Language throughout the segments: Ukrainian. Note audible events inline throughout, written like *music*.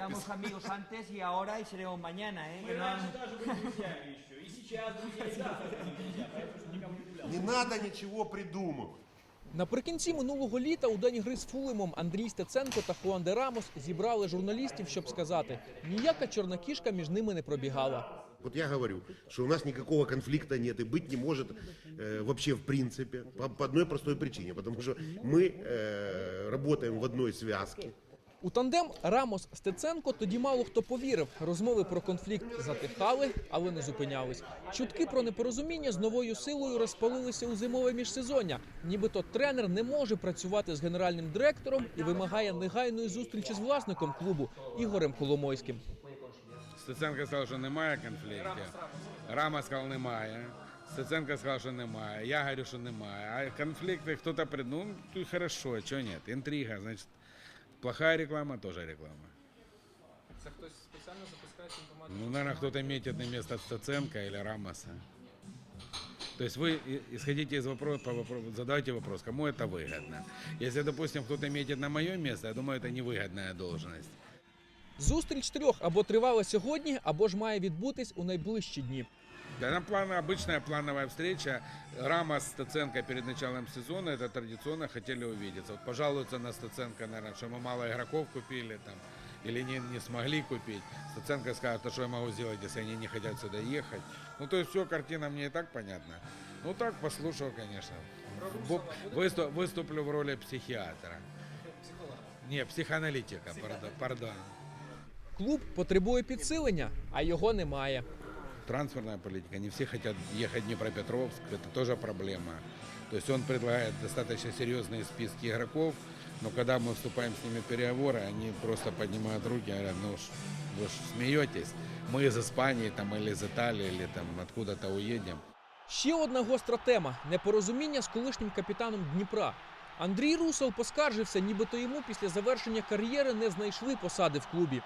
Éramos amigos antes y ahora y seremos mañana, ¿eh? Que Мы no- раньше даже были друзьями еще. И сейчас друзья, и завтра будем друзья. Поэтому никому не удивляться. Не надо ничего придумывать. Наприкінці минулого літа у день гри з Фулемом Андрій Стеценко та Хуан де Рамос зібрали журналістів, щоб сказати, ніяка чорна кішка між ними не пробігала. Вот я говорю, что у нас никакого конфликта нет и быть не может э, вообще в принципе по, по одной простой причине, потому что мы э, работаем в одной связке. У тандем Рамос Стеценко тоді мало хто повірив. Розмови про конфлікт затихали, але не зупинялись. Чутки про непорозуміння з новою силою розпалилися у зимове міжсезоння. Нібито тренер не може працювати з генеральним директором і вимагає негайної зустрічі з власником клубу Ігорем Коломойським. Стеценко сказав, що немає конфліктів. Рама сказав, що немає. Стеценко сказав, що немає. Я говорю, що немає. А конфлікти хтось придумав, ну, хорошо, чого ні? Інтрига, значить, плохая реклама теж реклама. Це хтось спеціально запускає інформацію. Ну, наверное, кто-то метит на место Стеценко или Рамоса. То есть вы и- исходите из вопроса, по вопро- задавайте вопрос, кому это выгодно. Если, допустим, кто-то метит на мое место, я думаю, это невыгодная должность. Зустріч трьох або тривала сьогодні, або ж має відбутись у найближчі дні. Да, она плана, обычная плановая встреча. Рама с Стеценко перед началом сезона, это традиционно хотели увидеться. Вот пожалуются на Стеценко, наверное, что мы мало игроков купили там, или не, не смогли купить. Стеценко скажет, а что я могу сделать, если они не хотят сюда ехать. Ну, то есть все, картина мне и так понятна. Ну, так послушал, конечно. Бо- высту- выступлю в роли психиатра. Не, психоаналитика, пардон. пардон. Клуб потребує підсилення, а його немає. трансферная политика. Не все хотят ехать в Днепропетровск, это тоже проблема. То есть он предлагает достаточно серьезные списки игроков, но когда мы вступаем с ними в переговоры, они просто поднимают руки и говорят, ну уж, вы ж смеетесь, мы из Испании там, или из Италии, или там откуда-то уедем. Ще одна гостра тема непорозуміння з колишнім капітаном Дніпра. Андрій Русел поскаржився, нібито йому після завершення кар'єри не знайшли посади в клубі.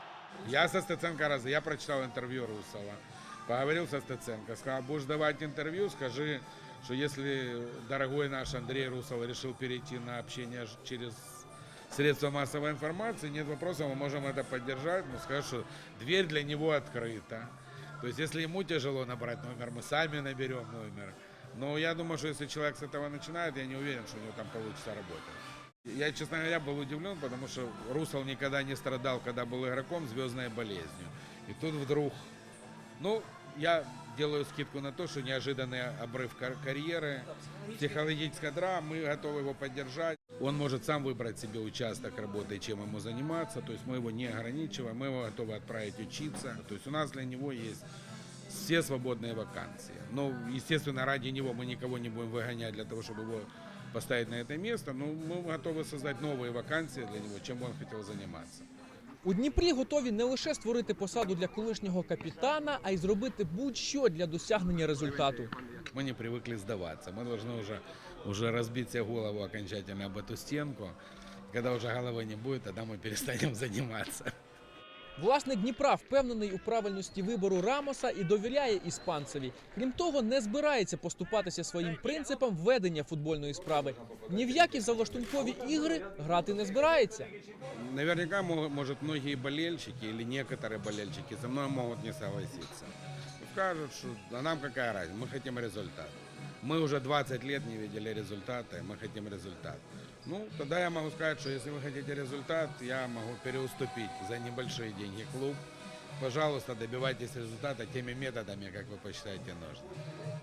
Я со Стеценко раз, я прочитал интервью Русова, Поговорил со Стеценко, сказал, будешь давать интервью, скажи, что если дорогой наш Андрей Русов решил перейти на общение через средства массовой информации, нет вопросов, мы можем это поддержать, но скажешь, что дверь для него открыта. То есть, если ему тяжело набрать номер, мы сами наберем номер. Но я думаю, что если человек с этого начинает, я не уверен, что у него там получится работать. Я, честно говоря, был удивлен, потому что Русел никогда не страдал, когда был игроком, звездной болезнью. И тут вдруг, ну, я делаю скидку на то, что неожиданный обрыв кар- карьеры, психологическая драма, мы готовы его поддержать. Он может сам выбрать себе участок работы, чем ему заниматься, то есть мы его не ограничиваем, мы его готовы отправить учиться. То есть у нас для него есть все свободные вакансии. Но, естественно, ради него мы никого не будем выгонять для того, чтобы его поставить на это место. Но мы готовы создать новые вакансии для него, чем бы он хотел заниматься. У Дніпрі готові не лише створити посаду для колишнього капітана, а й зробити будь-що для досягнення результату. Мы не привыкли сдаваться. Мы должны уже, уже разбить себе голову окончательно об эту стенку. Когда уже головы не будет, тогда мы перестанем заниматься. *laughs* Власник Дніпра впевнений у правильності вибору Рамоса і довіряє іспанцеві. Крім того, не збирається поступатися своїм принципам ведення футбольної справи. Ні в які залаштункові ігри грати не збирається. Наверняка, мо- может, многие болельщики или некоторые болельщики со мной могут не согласиться. Скажут, что а нам какая разница, мы хотим результат Мы уже 20 лет не видели результата, и мы хотим результат. Ну, тогда я могу сказать, что если вы хотите результат, я могу переуступить за небольшие деньги клуб. Пожалуйста, добивайтесь результата теми методами, как вы посчитаете нужным.